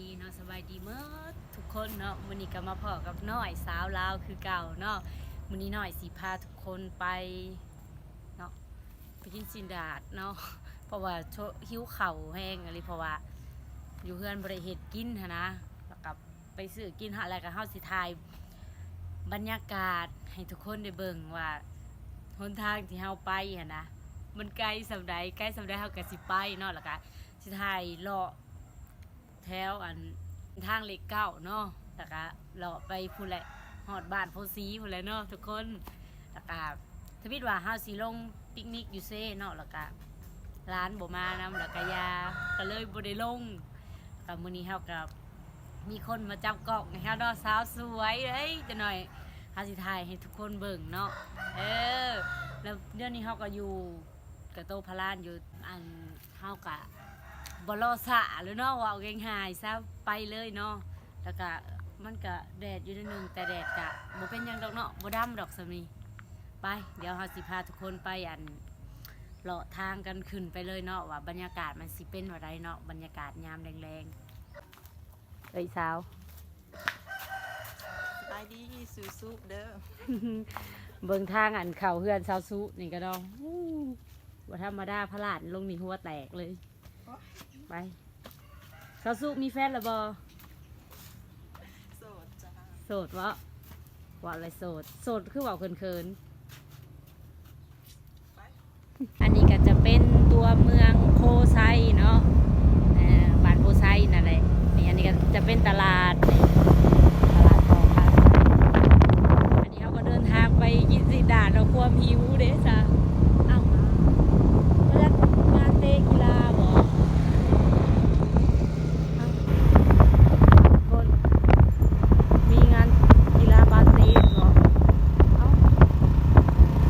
ดีเนาะสบายดีเมื่อทุกคนเนาะมื้อนี้ก็มาพอกับน้อยสาวลาวคือเก่าเนาะมื้อนี้น้อยสิพาทุกคนไปเนาะไปกินซินดาดเนาะเพราะว่าชหิวเข่าแห้งอะไรเพราะว่า อยู่เฮือนบ่ได้เฮ็ดกินนะแล้วก็ไปซื้อกินหาอะไรก็เฮาสิถ่ายบรรยากาศให้ทุกคนได้เบิ่งว่าหนทางที่เฮาไปหั้นะมันไกลสำใดใกล้สำใดเฮาก็สิไปเนาะแล้วก็สิถ่ายเลาะ แถวอันทางเล็กเก้าเนาะแล้วก็เลาไปพูนแหละหอดบ้านโพสีพูนแหละเนาะทุกคนแล้วก็ทวิตว่าเฮาสิลงปิกนิกอยู่เซ่เนาะแล้วก็ร้านบ่มานํแล้วก็ยาก็เลยบ่ได้ลงก็มื้อนี้เฮากับมีคนมาจับกล้องให้เฮาเนาะสาวสวยเอ้ยจะหน่อยเฮาสิถ่ายให้ทุกคนเบิ่งเนาะเออแล้วเดี๋ยวนี้เฮาก็อยู่กระโตพลานอยู่อันเฮากะ บรอสะหรือเนาะว่าเอาง่ายๆซะไปเลยเนาะแล้วก็มันก็แดดอยู่นิดนึงแต่แดดกะบ่เป็นหยังดอกเนาะบ่ดำดอกสำนีไป เดี๋ยวเฮาสิพาทุกคนไปอันเลาะทางกันขึ้นไปเลยเนาะว่าบรรยากาศมันสิเป็นว่าไรเนาะบรรยากาศยามแรงๆเอ้ยสาว สบายดีสู้สู้เด้อเบิ่งทางอันเข่าเฮือนสาวซุนี่ก็ดองอู้ว่าธรรมดาพระลานลงนี่หัวแตกเลย ไปสาวซุมีแฟนหรือบ่โสดจ้าโสดวะว่าอะไรโสด โสดคือเว่าเคินไปๆอันนี้ก็จะเป็นตัวเมืองโพไซเนาะเอ่อบ้านโพไซนั่นแหละนี่อันนี้ก็จะเป็นตลาดนี่ตลาดทองคำอันนี้เขาก็เดินทางไปกินสิดาดเราความหิวเด้จ้ะเอ้าเลือกงานเตะกีฬาบ่เอ้าคน มีงานกีฬาบาสเกตเหรอเอ้า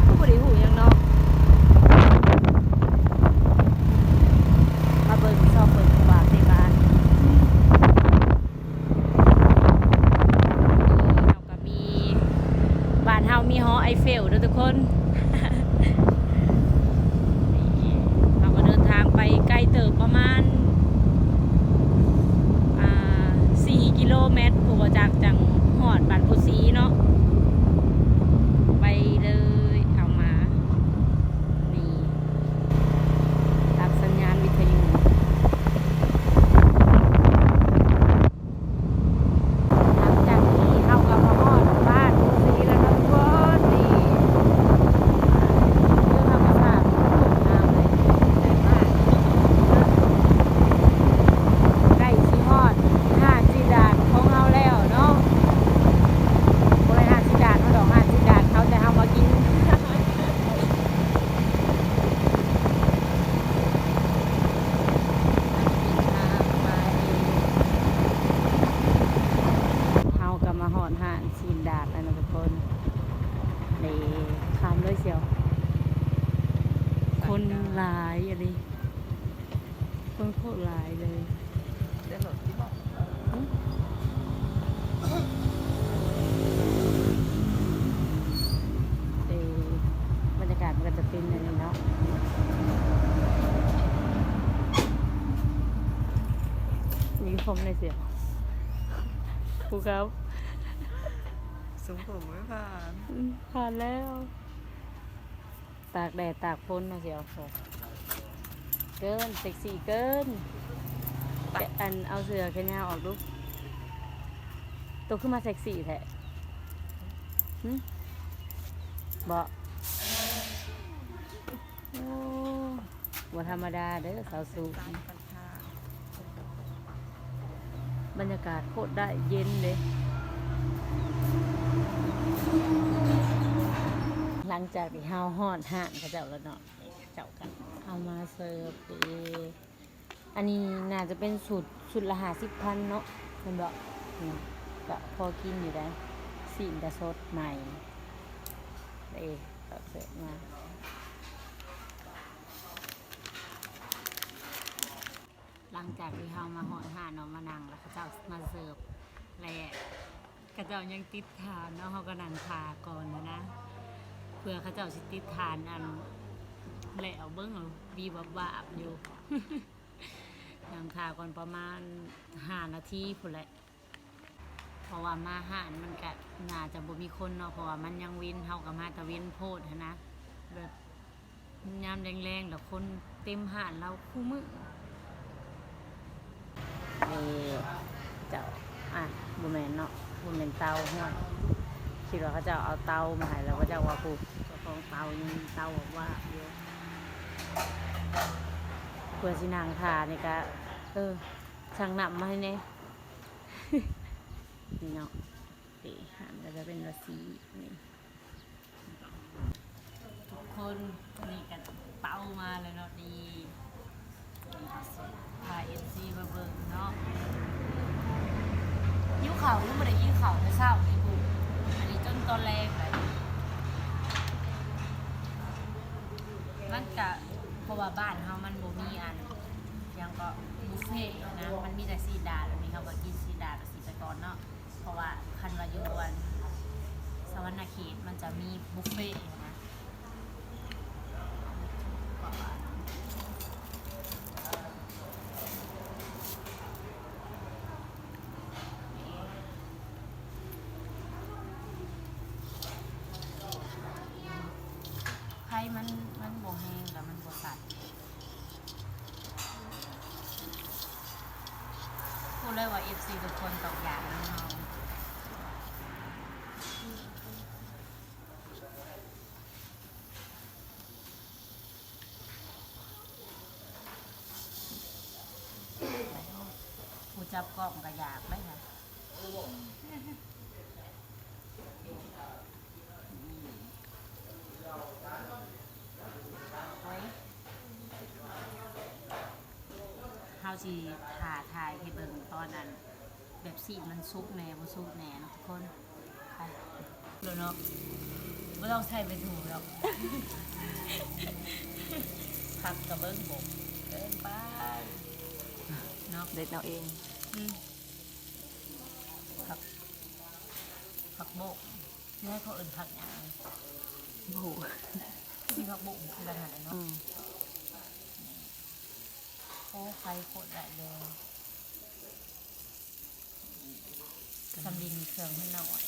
ผู้บริหูยังเนาะมาเบิ่งซอกเบิ่งบาสในบ้านเราก็มีบ้านเฮามีหอไอเฟลเด้อทุกคน นี่เราก็เดินทางไปไกลเติบประมาณ อ่าสี่กิโล จากจังหอดบ้านกุซี ไปเลยเอามา นี่รับสัญญาณวิทยุหลังจากที่เข้ากับมาฮอดบ้านพุซีแล้วนะทุกคนนี่เรื่องธรรมชาติสวยงามเลยใหญ่มาก ใกล้สิฮอดห้าสิดานของเฮาแล้วเนาะบ่ได้ห้าสิดานเฮาดอกห้าสิดานเขาจะเฮามากิน เฮาก็มาฮอดห้านสิดานแล้วนะทุกคนนี่คำเลยเชียว คนหลายอันนี้ คนโคตรหลายเลยเดินหลดที่บอกเออบรรยากาศมันก็จะเป็นอย่างนี้เนาะมีผมในเสียงครูครับสูงผมไม่ผ่านอืมผ่านแล้ว ตากแดดตากฝนเนาะเสียวโอ้ เกินเซ็กซี่เกินแกะอันเอาเสือแขนยาออกดูตัวขึ้นมาเซ็กซี่แท้บอกโอ้บ่ธรรมดาเด้อสาวสูตามปัญหาบรรยากาศโคตรได้เย็นเลย หลังจากที่เฮาฮอดห่านเขาเจ้าแล้วเนาะ เอามาเสิร์ฟเองอันนี้น่าจะเป็นสูตรสูตรละหาสิบพันเนาะเห็นบอกนี่ก็พอกินอยู่ได้สีนกระสดใหม่เอ๊ก็เสิร์ฟมาหลังจากที่เฮามาหอดหาเนาะมานั่งแล้วเขาเจ้ามาเสิร์ฟแหละเขาเจ้ายังติดทานเนาะเขาก็นั่งทาก่อนนะนะเพื่อเขาเจ้าสิติดทานอัน แล้วเบิ้งวีบับบาบอยู่ยังทาก่อนประมาณห้านาทีพุ่นแหละเพราะว่ามาหานมันก็น่าจะบ่มีคนเนาะเพราะว่ามันยังวินเฮากับมาตะเวนโพดหั้นนะแบบยามแรงๆแล้วคนเต็มหานเราคู่มือนี่เจ้าอะบ่แม่นเนาะบ่แม่นเตาห้วยคิดว่าเขาจะเอาเตามาให้แล้วก็จะว่ากูเจ้าของเตายังเตาบอกว่าเยอะ เพื่อสินางทานี่ก็เออช่างนำมาให้แน่นี่เนาะสีหันก็จะเป็นราศีนี่ทุกคนนี่กันเป้ามาเลยเนาะดีพาเอ็นซีมาเบิ่งเนาะยิ้วเข่ายังไม่ได้ยิ้วเข่าเลยเศร้าเลยบุอันนี้จนตอนแรกเลยมันกะ ราะว่าบ้านเฮามันบ่มีอันยังก็บุฟเฟ่ต์นะมันมีแต่ซีดาแล้วมีเขาบอกกินซีดากับสีไปก่อนเนาะเพราะว่าคันวาอยูวันสวรรณเขตมันจะมีบุฟเฟ่ต์นะไข่มันมันโบแห้งแล้วมันโบสัด พูด เลยว่า FC ทุกคนตกอย่างน้องๆผู้จับกล้องก็อยากไหมคะไว้เฮาสิถ่าทายให้เบิ่งตอนนั้น แบบสีมันซุกแหน่บ่ซุกแหน่เนาะทุกคนไปเดี๋ยวเนาะไม่ต้องใช้ไปถูกหรอกพักกับเบิ้งบกเกินไปเนาะเด็ดเอาเองอืมผักผักโบกนี่ให้เขาเอิ่นผักอย่างโอ้โหที่ผักโบกคือขนาดไหนเนาะอืมโอ้ ไฟโคตรได้เลยทำดินเครื่องให้หน่อย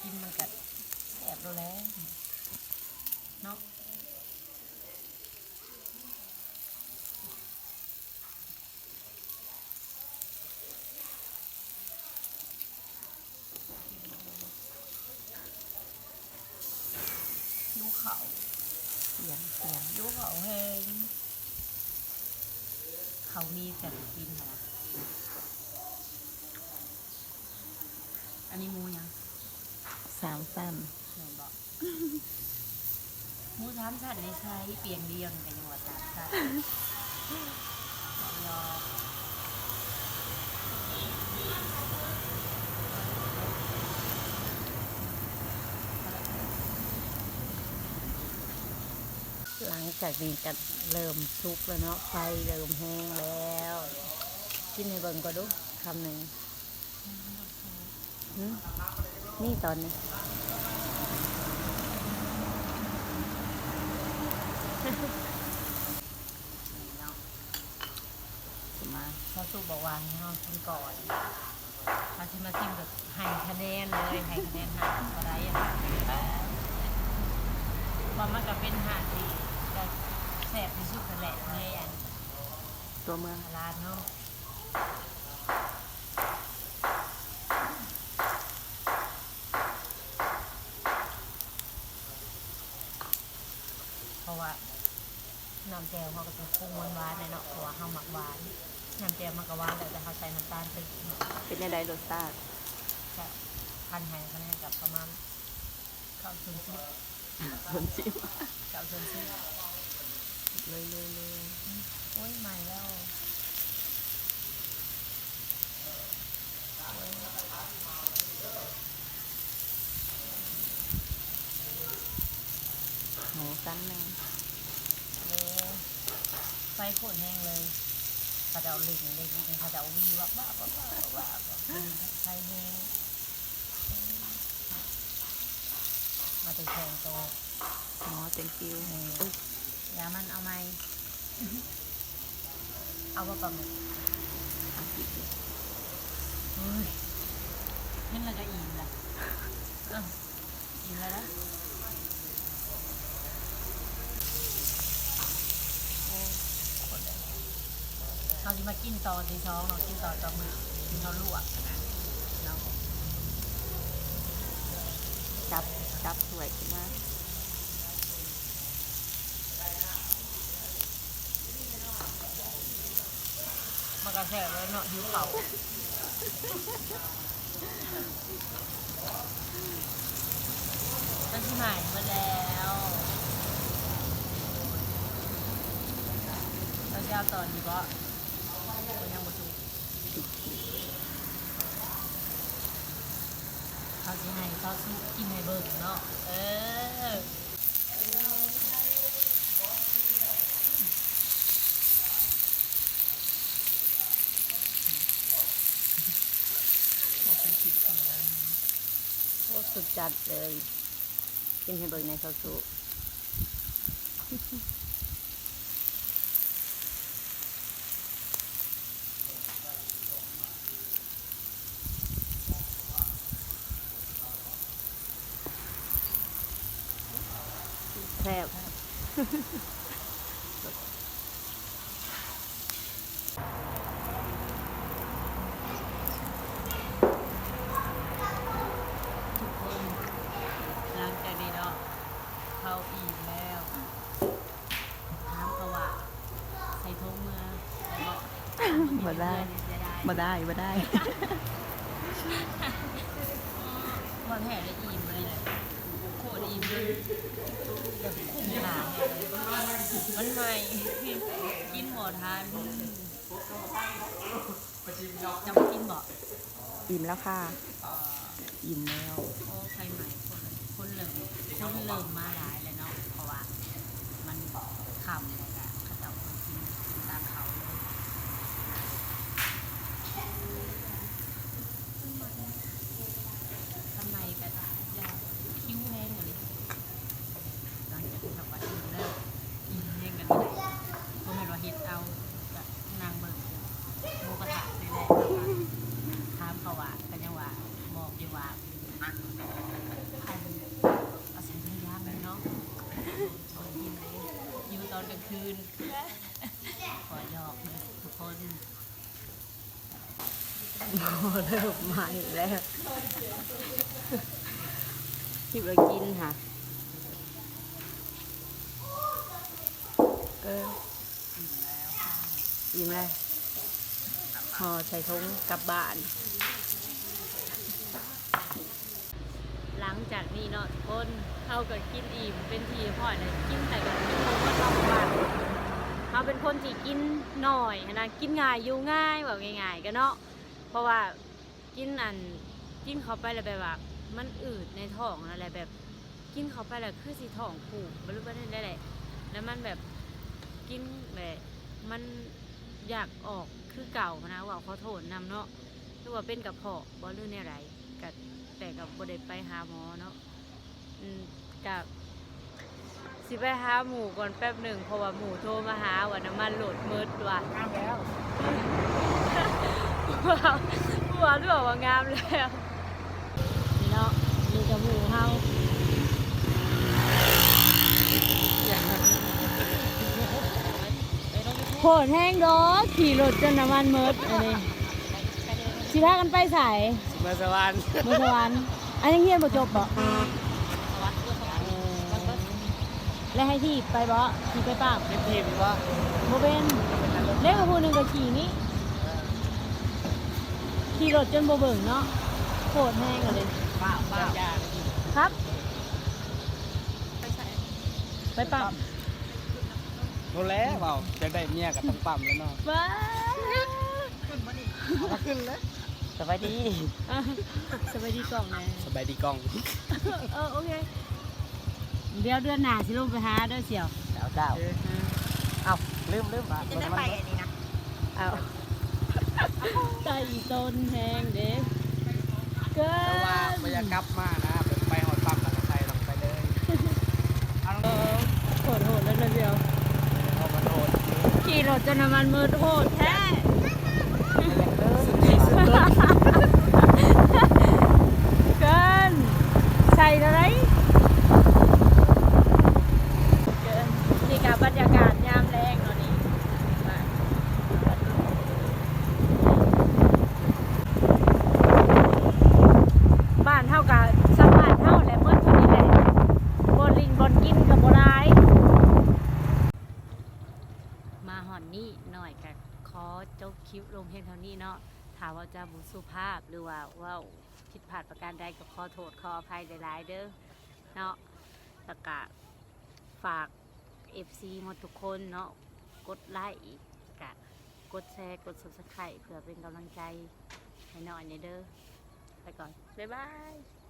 กินมันกัดแอบเราแล้วเนาะยูเขาเสียงเสียงยูเขาเฮง เขามีแต่กินค่ะนะอันนี้หมูยังสามสั้นหนูบอกหมูสามสัตว์ในใช้เปลี่ยนเรียงกันจังหวัดตากสัตว์บอกยอ หลังจากนี้ก็เริ่มซุกแล้วเนาะไฟเริ่มแห้งแล้ว กินในเบิ่งก็ดูคำหนึ่งหึนี่ตอนนี้มาพอสู้บอกว่าให้เรากินก่อนถ้าที่มาซิมแบบให้คะแนนเลยให้คะแนนหาอะไรอย่างเงี้ยว่ามันก็เป็นหาดที่จะ แสบที่สุดนั่นแหละในอันตัวเมืองร้านเนาะเพราะว่าน้ำแจ่วเขาก็จะปรุงหวานๆเลยเนาะเพราะว่าเขาหมักหวานน้ำแจ่วมันก็หวานแต่แต่เขาใส่น้ำตาลตึกเนาะเป็นในใดรสชาติก็พันแหงคะแนนกับประมาณเก้าส่วนสิบคนชิมเก้าส่วนสิบ เลยเลยเลย โอ้ยใหม่แล้วหมูสั้นหนึ่งโอ้ไฟโคตรแห้งเลยเขาจะเอาลิงเด็กยิงเขาจะเอาวีวับวับวับวับวับวับไฟแห้งมาถึงแข่งโตอ๋อเต็มฟิวเอออุ๊ยยามันเอาไหม เอาว่าปลาหมึกเอากิเฮ้ยนั่นแล้วก็อิ่มละเอ้าอิ่มแล้วนะโอ้คนเลยเราจะมากินต่อนที่สองเนากินต่อนตอมือกินเราลวกนะเนาจับจับสวยขึ้นมาก แทกแล้วเนาะหิวเข่าตั้งที่ใหม่มาแล้วเราจะเอาตอนนี้ก็ก็ยังบ่ถูกเขาจะให้เขาสู้กินให้เบิ่งเนาะเออ สุดจัดเลยกินให้เบิ่งในข้าวสุแซ่บ ทุกคนหลังจากนี้เนาะเขาอิ่มแล้วน้ำเขาว่าใส่ทงเมืองแล้วก็ บ่ได้ เสียดายบ่ได้บ่ได้วันแห่ได้อิ่มเลยแหละโคตรอิ่มเลยแบบคุ้มค่ามันใหม่กินหมดทานจะมากินบ่อิ่มแล้วค่ะ อิ่มแล้วโอ้ใครใหม่คนคนเริ่มคนเริ่มมาหลายเลยเนาะเพราะว่ามันคำเลยอะเขาจะเอาไปกินกินตามเขาเลยทำไมกันอยากคิ้วแห้งเลยหลังจากที่เราไปอิ่มแล้วอิ่มเองกันเลยก็ไม่รู้เฮ็ดเอาแบบนางเบิ่งหมูกระทะนี่แหละถามเขาว่ากันยังว่าบอกดีว่า อันอาศัยในยามเลยเนาะขอยินเลยอยู่ตอนกลางคืน ขอหยอกเลยทุกคน โอ้ เริ่มมาอีกแล้วคิดว่ากินค่ะ เอออิ่มแล้วห่อใส่ถุงกลับบ้าน หลังจากนี้เนาะทุกคนเขาก็กินอิ่มเป็นทีพ่อยเลยกินแต่ก็กินเขาก็ต้องวันเขาเป็นคนที่กินหน่อยนะกินง่ายอยู่ง่ายแบบง่ายๆกันเนาะ เพราะว่ากินอันกินเข้าไปแล้วแบบว่า มันอืดในท้องอะไรแบบ กินเข้าไปแล้วคือสีท้องผูกบรรลุบันได้แหละแล้วมันแบบกินแบบมันอยากออกคือเก่านะว่าขอโทษนำเนาะหรือว่าเป็นกระเพาะบ่หรือเนี่ยไรกับแต่กับบ่ได้ไปหาหมอเนาะอืมกับสิไปหาหมูก่อนแป๊บหนึ่งเพราะว่าหมูโทรมาหาว่าน้ำมันโหลดมืดว่ะงามแล้ว ว้าวว้าวด้วยว่างามแล้วนี่เนาะนี่กับหมูเฮาโหดแห้งดอกขี่รถจนน้ำมันเมิดอันนี้สิพากันไปใส่มาสวรรค์เมื่อวานอันยังเฮียนบ่จบบ่แล้วให้ที่ไปบ่ที่ไปป้ามเป็นทีมว่าบ่เป็นเล็กกับผู้หนึงก็ขี่นี้ ขี่รถจนบ่เบิ่งเนาะโหดแห้งอะเลยป้าป้าย่างครับ ไปปั๊มโนแล้วเปล่าจะได้เมียกับต้องปั๊มแล้วเนาะว้ามาขึ้นแล้วสวัสดีอะสวัสดีกล่องนะสบายดีกล้องเออโอเคเดี๋ยวเดือนหน้าสิลงไปหาเด้อเสี่ยวเจ้าเจ้าเอ้าลืมลืมจะได้ไปอันนี้นะเอา ใจต้นแหงเด้เกิแต่ว่าบรรยากาศมากนะเป็นไปหอดปั๊มแล้วก็ไปลงไปเลยเอาลงโหดโหดแล้วเดียว เอามาโดนขี่รถจนน้ำมันมืดโหดแท้เกินใส่อะไรเกินนี่กับบรรยากาศยามแรงเนาะนี่มาบ้านเท่ากับสมานเท่าแหละเมื่อคนนี้แหละบนลิงบนกินกับโบราย มาหอนนี่หน่อยกับขอจบคลิปลงเพียงเท่านี้เนาะถามว่าจะบุสุภาพหรือว่าว่าผิดพลาดประการใดก็ขอโทษขออภัยหลายๆเด้อเนาะแล้วก็ฝาก FC หมดทุกคนเนาะกดไลค์กะกดแชร์กด subscribe เพื่อเป็นกำลังใจให้หน่อยเด้อไปก่อน บ๊ายบาย